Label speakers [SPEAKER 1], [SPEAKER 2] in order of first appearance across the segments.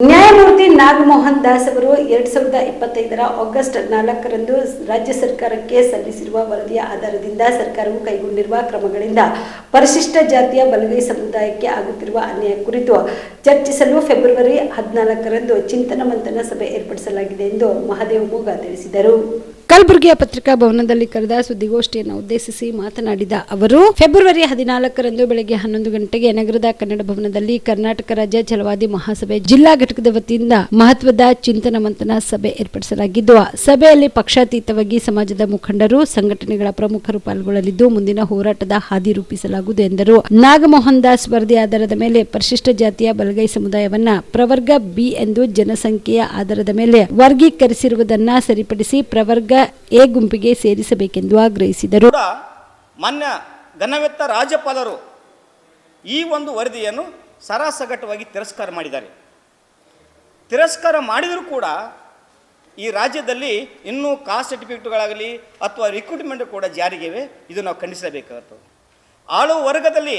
[SPEAKER 1] ನ್ಯಾಯಮೂರ್ತಿ ನಾಗಮೋಹನ್ ದಾಸ್ ಅವರು ಎರಡ್ ಸಾವಿರದ ಇಪ್ಪತ್ತೈದರ ಆಗಸ್ಟ್ ನಾಲ್ಕರಂದು ರಾಜ್ಯ ಸರ್ಕಾರಕ್ಕೆ ಸಲ್ಲಿಸಿರುವ ವರದಿಯ ಆಧಾರದಿಂದ ಸರ್ಕಾರವು ಕೈಗೊಂಡಿರುವ ಕ್ರಮಗಳಿಂದ ಪರಿಶಿಷ್ಟ ಜಾತಿಯ ಬಲಗೈ ಸಮುದಾಯಕ್ಕೆ ಆಗುತ್ತಿರುವ ಅನ್ಯಾಯ ಕುರಿತು ಚರ್ಚಿಸಲು ಫೆಬ್ರವರಿ ಹದಿನಾಲ್ಕರಂದು ಚಿಂತನ ಮಂಥನ ಸಭೆ ಏರ್ಪಡಿಸಲಾಗಿದೆ ಎಂದು ಮಹದೇವ್ ಮೂಗ ತಿಳಿಸಿದರು. ಕಲಬುರಗಿಯ ಪತ್ರಿಕಾ ಭವನದಲ್ಲಿ ಕರೆದ ಸುದ್ದಿಗೋಷ್ಠಿಯನ್ನು ಉದ್ದೇಶಿಸಿ ಮಾತನಾಡಿದ ಅವರು, ಫೆಬ್ರವರಿ ಹದಿನಾಲ್ಕರಂದು ಬೆಳಗ್ಗೆ ಹನ್ನೊಂದು ಗಂಟೆಗೆ ನಗರದ ಕನ್ನಡ ಭವನದಲ್ಲಿ ಕರ್ನಾಟಕ ರಾಜ್ಯ ಛಲವಾದಿ ಮಹಾಸಭೆ ಜಿಲ್ಲಾ ಘಟಕದ ವತಿಯಿಂದ ಮಹತ್ವದ ಚಿಂತನ ಮಂಥನ ಸಭೆ ಏರ್ಪಡಿಸಲಾಗಿದ್ದು ಸಭೆಯಲ್ಲಿ ಪಕ್ಷಾತೀತವಾಗಿ ಸಮಾಜದ ಮುಖಂಡರು, ಸಂಘಟನೆಗಳ ಪ್ರಮುಖರು ಪಾಲ್ಗೊಳ್ಳಲಿದ್ದು, ಮುಂದಿನ ಹೋರಾಟದ ಹಾದಿ ರೂಪಿಸಲಾಗುವುದು ಎಂದರು. ನಾಗಮೋಹನ್ ದಾಸ್ ವರದಿ ಆಧಾರದ ಮೇಲೆ ಪರಿಶಿಷ್ಟ ಜಾತಿಯ ಬಲಗೈ ಸಮುದಾಯವನ್ನ ಪ್ರವರ್ಗ ಬಿ ಎಂದು ಜನಸಂಖ್ಯೆಯ ಆಧಾರದ ಮೇಲೆ ವರ್ಗೀಕರಿಸಿರುವುದನ್ನ ಸರಿಪಡಿಸಿ ಪ್ರವರ್ಗ ಎ ಗುಂಪಿಗೆ ಸೇರಿಸಬೇಕೆಂದು ಆಗ್ರಹಿಸಿದರು.
[SPEAKER 2] ಮಾನ್ಯ ಘನವೆತ್ತ ರಾಜ್ಯಪಾಲರು ಈ ಒಂದು ವರದಿಯನ್ನು ಸರಾಸಗಟವಾಗಿ ತಿರಸ್ಕಾರ ಮಾಡಿದ್ದಾರೆ. ತಿರಸ್ಕಾರ ಮಾಡಿದರೂ ಕೂಡ ಈ ರಾಜ್ಯದಲ್ಲಿ ಇನ್ನೂ ಕಾಸ್ಟ್ ಸರ್ಟಿಫಿಕೇಟ್ಗಳಾಗಲಿ ಅಥವಾ ರಿಕ್ರೂಟ್ಮೆಂಟ್ ಕೂಡ ಜಾರಿಗೆವೆ. ಇದು ನಾವು ಖಂಡಿಸಬೇಕಾಗುತ್ತದೆ ಆಳುವ ವರ್ಗದಲ್ಲಿ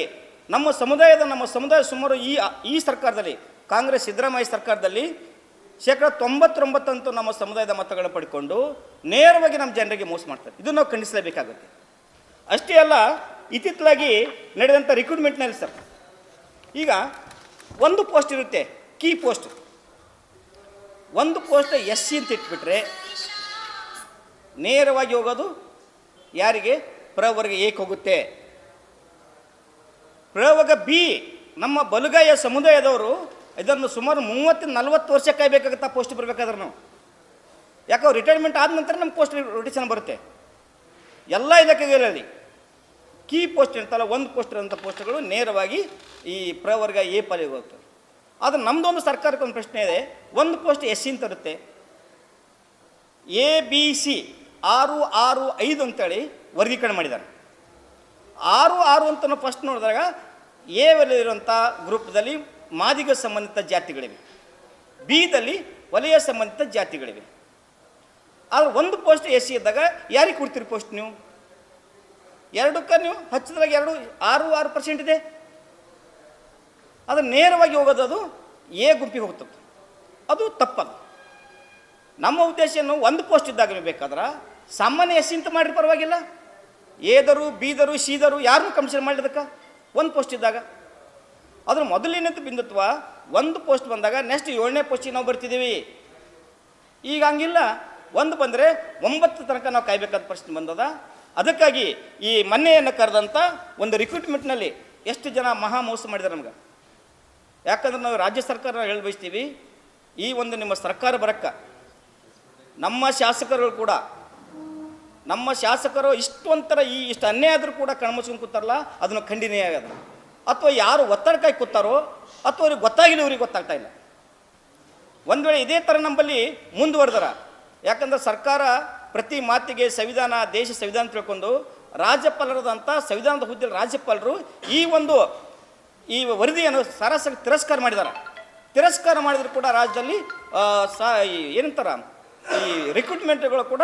[SPEAKER 2] ನಮ್ಮ ಸಮುದಾಯದ ನಮ್ಮ ಸಮುದಾಯ ಸುಮಾರು ಈ ಈ ಸರ್ಕಾರದಲ್ಲಿ, ಕಾಂಗ್ರೆಸ್ ಸಿದ್ದರಾಮಯ್ಯ ಸರ್ಕಾರದಲ್ಲಿ ಶೇಕಡ ತೊಂಬತ್ತೊಂಬತ್ತಂತೂ ನಮ್ಮ ಸಮುದಾಯದ ಮತಗಳನ್ನು ಪಡ್ಕೊಂಡು ನೇರವಾಗಿ ನಮ್ಮ ಜನರಿಗೆ ಮೋಸ ಮಾಡ್ತಾರೆ. ಇದು ನಾವು ಖಂಡಿಸಲೇಬೇಕಾಗುತ್ತೆ. ಅಷ್ಟೇ ಅಲ್ಲ ಇತ್ತಿತ್ತಲಾಗಿ ನಡೆದಂಥ ರಿಕ್ರೂಟ್ಮೆಂಟ್ನಲ್ಲಿ ಸರ್, ಈಗ ಒಂದು ಪೋಸ್ಟ್ ಇರುತ್ತೆ ಕೀ ಪೋಸ್ಟ್ ಒಂದು ಪೋಸ್ಟ್ ಎಸ್ ಸಿ ಅಂತ ಇಟ್ಬಿಟ್ರೆ ನೇರವಾಗಿ ಹೋಗೋದು ಯಾರಿಗೆ? ಪ್ರವರ್ಗ ಏಕ್ ಹೋಗುತ್ತೆ. ಪ್ರವರ್ಗ ಬಿ, ನಮ್ಮ ಬಲುಗಾಯ ಸಮುದಾಯದವರು ಇದನ್ನು ಸುಮಾರು ಮೂವತ್ತು, ನಲ್ವತ್ತು ವರ್ಷ ಕಾಯ್ಬೇಕಾಗುತ್ತೆ ಪೋಸ್ಟ್ ಬರಬೇಕಾದ್ರೆ ನಾವು. ಯಾಕೆ ರಿಟೈರ್ಮೆಂಟ್ ಆದ ನಂತರ ನಮ್ಮ ಪೋಸ್ಟ್ ರೊಟೇಷನ್ ಬರುತ್ತೆ. ಎಲ್ಲ ಇಲಾಖೆಗಳಲ್ಲಿ ಕೀ ಪೋಸ್ಟ್ ಇರ್ತಲ್ಲ ಒಂದು ಪೋಸ್ಟ್ ಇರೋಂಥ ಪೋಸ್ಟ್ಗಳು ನೇರವಾಗಿ ಈ ಪ್ರವರ್ಗ ಎ ಪಾಲಿಗೆ ಹೋಗ್ತವೆ ಆದರೆ ನಮ್ಮದೊಂದು ಸರ್ಕಾರಕ್ಕೆ ಒಂದು ಪ್ರಶ್ನೆ ಇದೆ, ಒಂದು ಪೋಸ್ಟ್ ಎಸ್ ಸಿ ಅಂತ ಎ ಬಿ ಸಿ ಆರು ಆರು, ಐದು ಅಂತೇಳಿ ವರ್ಗೀಕರಣ ಮಾಡಿದ್ದಾರೆ. ಆರು ಆರು ಅಂತ ಫಸ್ಟ್ ನೋಡಿದಾಗ ಎ ಇರುವಂಥ ಗ್ರೂಪ್ದಲ್ಲಿ ಮಾದಿಗ ಸಂಬಂಧಿತ ಜಾತಿಗಳಿವೆ. ಬಿದಲ್ಲಿ ವಲಯ ಸಂಬಂಧಿತ ಜಾತಿಗಳಿವೆ. ಆದರೆ ಒಂದು ಪೋಸ್ಟ್ ಎಸ್ ಸಿ ಇದ್ದಾಗ ಯಾರಿಗೆ ಕೊಡ್ತೀರಿ ಪೋಸ್ಟ್ ನೀವು? ಎರಡಕ್ಕೆ ನೀವು ಹಚ್ಚಿದ್ರಾಗ ಎರಡು, ಆರು ಆರು ಪರ್ಸೆಂಟ್ ಇದೆ. ಅದು ನೇರವಾಗಿ ಹೋಗೋದು ಅದು ಎ ಗುಂಪಿಗೆ ಹೋಗ್ತದೆ. ಅದು ತಪ್ಪದು ನಮ್ಮ ಉದ್ದೇಶ ಏನು? ಒಂದು ಪೋಸ್ಟ್ ಇದ್ದಾಗ ಬೇಕಾದ್ರೆ ಸಾಮಾನ್ಯ ಎಸ್ ಅಂತ ಮಾಡಿರಿ ಪರವಾಗಿಲ್ಲ. ಎದರು ಬೀದರು ಸೀದರು ಯಾರನ್ನೂ ಕಮಿಷನ್ ಮಾಡಿದಕ್ಕೆ ಒಂದು ಪೋಸ್ಟ್ ಇದ್ದಾಗ. ಅದ್ರ ಮೊದಲಿನಂತ ಬಿಂದುತ್ವ ಒಂದು ಪೋಸ್ಟ್ ಬಂದಾಗ ನೆಕ್ಸ್ಟ್ ಏಳನೇ ಪೋಸ್ಟಿಗೆ ನಾವು ಬರ್ತಿದ್ದೀವಿ. ಈಗ ಹಂಗಿಲ್ಲ. ಒಂದು ಬಂದರೆ ಒಂಬತ್ತು ತನಕ ನಾವು ಕಾಯ್ಬೇಕಾದ ಪ್ರಶ್ನೆ ಬಂದದ. ಅದಕ್ಕಾಗಿ ಈ ಮೊನ್ನೆಯನ್ನು ಕರೆದಂಥ ಒಂದು ರಿಕ್ರೂಟ್ಮೆಂಟ್ನಲ್ಲಿ ಎಷ್ಟು ಜನ ಮಹಾ ಮೋಸ ಮಾಡಿದ್ದಾರೆ ನಮ್ಗೆ. ಯಾಕಂದ್ರೆ ನಾವು ರಾಜ್ಯ ಸರ್ಕಾರ ಹೇಳಿ ಬಯಸ್ತೀವಿ, ಈ ಒಂದು ನಿಮ್ಮ ಸರ್ಕಾರ ಬರಕ್ಕ. ನಮ್ಮ ಶಾಸಕರುಗಳು ಕೂಡ, ನಮ್ಮ ಶಾಸಕರು ಇಷ್ಟೊಂಥರ ಈ ಇಷ್ಟು ಅನ್ಯಾಯ ಆದರೂ ಕೂಡ ಕಣ್ಮುಚ್ಕೊಂಡು ಕೂತಾರಲ್ಲ, ಅದನ್ನು ಖಂಡನೀಯ ಆಗದ ಅಥವಾ ಯಾರು ಒತ್ತಡಕ್ಕಾಗಿ ಕೂತಾರೋ ಅಥವಾ ಅವ್ರಿಗೆ ಗೊತ್ತಾಗಿಲ್ಲ ಇವ್ರಿಗೆ ಗೊತ್ತಾಗ್ತಾ ಇಲ್ಲ. ಒಂದು ವೇಳೆ ಇದೇ ಥರ ನಮ್ಮಲ್ಲಿ ಮುಂದುವರೆದರ, ಯಾಕಂದ್ರೆ ಸರ್ಕಾರ ಪ್ರತಿ ಮಾತಿಗೆ ಸಂವಿಧಾನ, ದೇಶ ಸಂವಿಧಾನ ತಿಳ್ಕೊಂಡು ರಾಜ್ಯಪಾಲರದಂಥ ಸಂವಿಧಾನದ ಹುದ್ದೆಯಲ್ಲಿ ರಾಜ್ಯಪಾಲರು ಈ ಒಂದು ಈ ವರದಿಯನ್ನು ಸರಾಸರಿ ತಿರಸ್ಕಾರ ಮಾಡಿದ್ದಾರೆ. ತಿರಸ್ಕಾರ ಮಾಡಿದ್ರು ಕೂಡ ರಾಜ್ಯದಲ್ಲಿ ಸ ಏನಂತಾರ, ಈ ರಿಕ್ರೂಟ್ಮೆಂಟ್ಗಳು ಕೂಡ